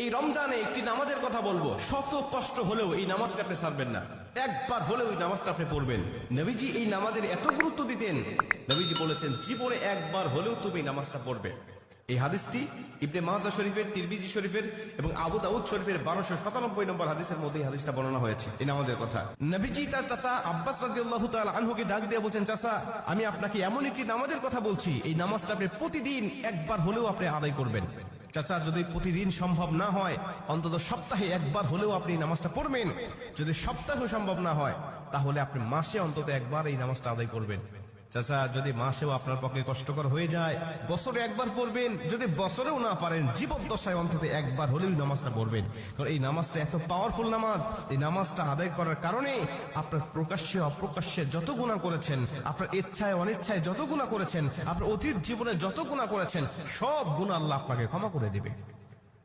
এই রমজানে একটি নামাজের কথা বলব। শত কষ্ট হলেও এই নামাজটা আপনি ছাড়বেন না। একবার হলেও এই নামাজটা আপনি পড়বেন। নবীজি এই নামাজের এত গুরুত্ব দিতেন। নবীজি বলেছেন, জীবনে একবার হলেও তুমি এই নামাজটা পড়বে। এই হাদিসটি ইবনে মাজা শরীফের তিরবিজি শরীফের এবং আবু দাউদ শরীফের বারোশো সাতানব্বই নম্বর হাদিসের মধ্যে এই হাদিসটা বর্ণনা হয়েছে এই নামাজের কথা। নবীজি তার চাচা আব্বাস রাদিয়াল্লাহু তাআলা আনহুকে ডাক দিয়ে বলছেন, চাচা, আমি আপনাকে এমন একটি নামাজের কথা বলছি। এই নামাজটা আপনি প্রতিদিন একবার হলেও আপনি আদায় করবেন। চাচা, যদি প্রতিদিন সম্ভব না হয়, অন্তত সপ্তাহে একবার হলেও আপনি নামাজটা পড়বেন। যদি সপ্তাহে সম্ভব না হয়, তাহলে আপনি মাসে অন্তত একবার এই নামাজটা আদায় করবেন। চাচা, যদি মাসেও আপনার পক্ষে কষ্টকর হয়ে যায়, বছরে একবার পড়বেন, যদি বছরেও না পারেন, জীবদ্দশায় অন্তত একবার হলেও নামাজটা পড়বেন। কারণ এই নামাজটা এত পাওয়ারফুল নামাজ, এই নামাজটা আদায় করার কারণে আপনার প্রকাশ্যে, অপ্রকাশ্যে যত গুণা করেছেন, আপনার ইচ্ছায়, অনিচ্ছায় যত গুণা করেছেন, আপনার অতীত জীবনে যত গুণা করেছেন, সব গুণা আল্লাহ আপনাকে ক্ষমা করে দেবে।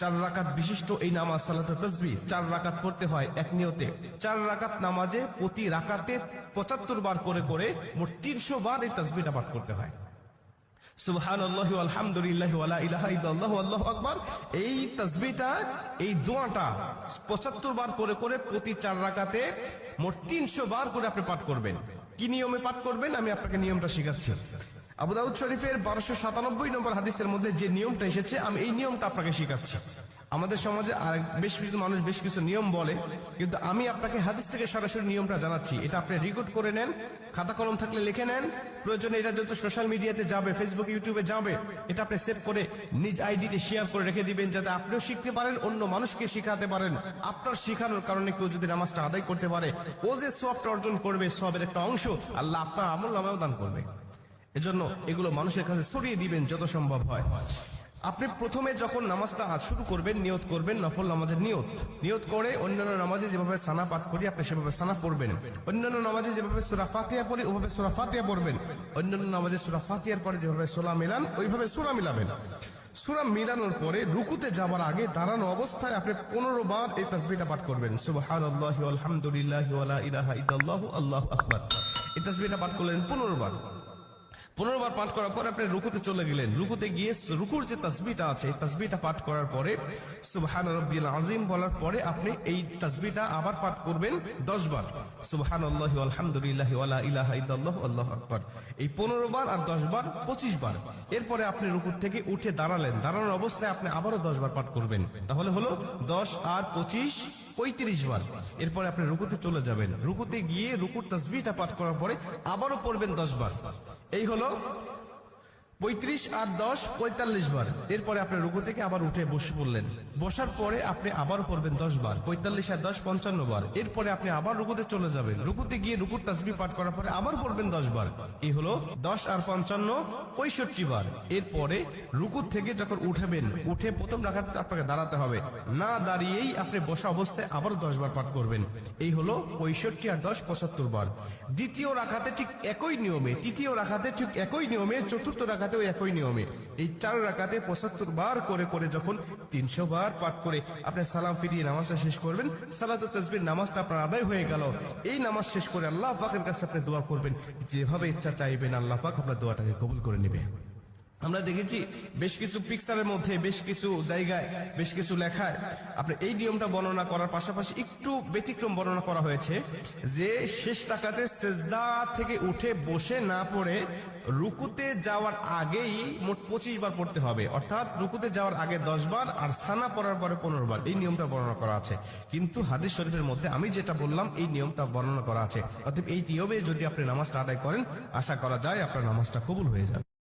চার রাকাত বিশিষ্ট এই নামাজ সালাত তসবি চার রাকাত পড়তে হয় এক নিয়তে। চার রাকাত নামাজে প্রতি রাকাতে পঁচাত্তর বার করে করে মোট তিনশো বার এই তসবিটা পাঠ করতে হয়। সুবহান এই এই বার করে করে প্রতি চার রাকাতে মোট তিনশো বার করে আপনি পাঠ করবেন। কি নিয়মে পাঠ করবেন? আমি আপনাকে নিয়মটা শিখাচ্ছি। আবু দাউদ শরীফের বারোশো সাতানব্বই নম্বর হাদিসের মধ্যে যে নিয়মটা এসেছে, আমি এই নিয়মটা আপনাকে শিখাচ্ছি। আমাদের সমাজে আর বেশ কিছু মানুষ বেশ কিছু নিয়ম বলে, কিন্তু আমি আপনাকে হাদিস থেকে সরাসরি নিয়মটা জানাচ্ছি। এটা আপনি রেকর্ড করে নেন, খাতা কলম থাকলে লিখে নেন। প্রয়োজনে এটা যত সোশ্যাল মিডিয়াতে যাবে ফেসবুক ইউটিউবে যাবে, এটা আপনি সেভ করে নিজ আইডিতে শেয়ার করে রেখে দিবেন, যাতে আপনিও শিখতে পারেন, অন্য মানুষকে শিখাতে পারেন। আপনার শিখানোর কারণে কেউ যদি নামাজটা আদায় করতে পারে, ও যে সবটা অর্জন করবে, সবের একটা অংশ আল্লাহ আপনার আমল নামেও দান করবে। এজন্য এগুলো মানুষের কাছে ছড়িয়ে দিবেন যত সম্ভব হয়। আপনি প্রথমে যখন নামাজটা আজ শুরু করবেন, নিয়ত করবেন, নফল নামাজের নিয়ত। নিয়ত করে অন্যান্য নামাজে যেভাবে সানা পাঠ করি, আপনি সেভাবে সানা পড়বেন। অন্যান্য নামাজে যেভাবে সুরা ফাতিয়া পড়ি, ওভাবে সুরা ফাতিয়া পড়বেন। অন্যান্য নামাজে সুরা ফাতিয়ার পরে যেভাবে সোলা মিলান, ওইভাবে সুরা মিলাবেন। সুরা মিলানোর পরে রুকুতে যাবার আগে দাঁড়ানো অবস্থায় আপনি পনেরো বার এই তাসবিটা পাঠ করবেন। সুবহানাল্লাহি আলহামদুলিল্লাহি ওয়ালা ইলাহা ইল্লাল্লাহু আল্লাহু আকবার। এই তাসবিটা পাঠ করলেন পনেরো বার। পনেরো বার পাঠ করার পরে আপনি রুকুতে চলে গেলেন। রুকুতে গিয়ে রুকুর যে তাসবিটা আছে তাসবিটা পাঠ করার পরে সুবহান রব্বিল আজিম বলার পরে আপনি এই তাসবিটা আবার পাঠ করবেন দশ বার সুবহান আল্লাহ আলহামদুলিল্লাহ ওয়ালা ইলাহা ইল্লাল্লাহ, আল্লাহ আকবার। এই পনেরো বার আর দশ বার পঁচিশ বার এরপরে আপনি রুকুর থেকে উঠে দাঁড়ালেন। দাঁড়ানোর অবস্থায় আপনি আবারও দশ বার পাঠ করবেন। তাহলে হলো দশ আর পঁচিশ পঁয়ত্রিশ বার এরপরে আপনি রুকুতে চলে যাবেন। রুকুতে গিয়ে রুকুর তাসবিটা পাঠ করার পরে আবারও পড়বেন দশ বার এই হলো পঁয়ত্রিশ আর দশ, পঁয়তাল্লিশ বার। এরপরে আপনি রুকু থেকে আবার উঠে বসে পড়লেন। বসার পরে আপনি আবার পড়বেন দশ বার, পঁয়তাল্লিশ আর দশ, পঞ্চান্ন বার। এরপরে আপনি আবার রুকুতে চলে যাবেন। রুকুতে গিয়ে রুকুর তাসবি পাঠ করার পরে আবার পড়বেন দশ বার। এই হলো দশ আর পঞ্চান্ন, পঁয়ষট্টি বার। এরপরে রুকুর থেকে যখন উঠাবেন, উঠে প্রথম রাখাতে আপনাকে দাঁড়াতে হবে। না দাঁড়িয়েই আপনি বসা অবস্থায় আবার দশ বার পাঠ করবেন। এই হলো পঁয়ষট্টি আর দশ, পঁচাত্তর বার। দ্বিতীয় রাখাতে ঠিক একই নিয়মে, তৃতীয় রাখাতে ঠিক একই নিয়মে, চতুর্থ রাখাতেও একই নিয়মে। এই চার রাখাতে পঁচাত্তর বার করে করে যখন তিনশো বার পাঠ করে আপনি সালাম ফিরিয়ে নামাজটা শেষ করবেন সালাদ তসবির নামাজটা আপনার আদায় হয়ে গেল। এই নামাজ শেষ করে আল্লাহ পাকের কাছে আপনি দোয়া করবেন। যেভাবে ইচ্ছা চাইবেন আল্লাহ পাক আপনার দোয়াটাকে কবুল করে নেবে। আমরা দেখেছি বেশ কিছু পিকচারের মধ্যে, বেশ কিছু জায়গায়, বেশ কিছু লেখায় আপনি এই নিয়মটা বর্ণনা করার পাশাপাশি একটু ব্যতিক্রম বর্ণনা করা হয়েছে যে শেষ টাকাতে সেজদা থেকে উঠে বসে না পড়ে রুকুতে যাওয়ার আগেই মোট পঁচিশ বার পড়তে হবে। অর্থাৎ রুকুতে যাওয়ার আগে দশ বার আর সানা পড়ার পরে পনেরো বার। এই নিয়মটা বর্ণনা করা আছে। কিন্তু হাদিস শরীফের মধ্যে আমি যেটা বললাম, এই নিয়মটা বর্ণনা করা আছে। অর্থাৎ এই নিয়মে যদি আপনি নামাজটা আদায় করেন, আশা করা যায় আপনার নামাজটা কবুল হয়ে যাবে।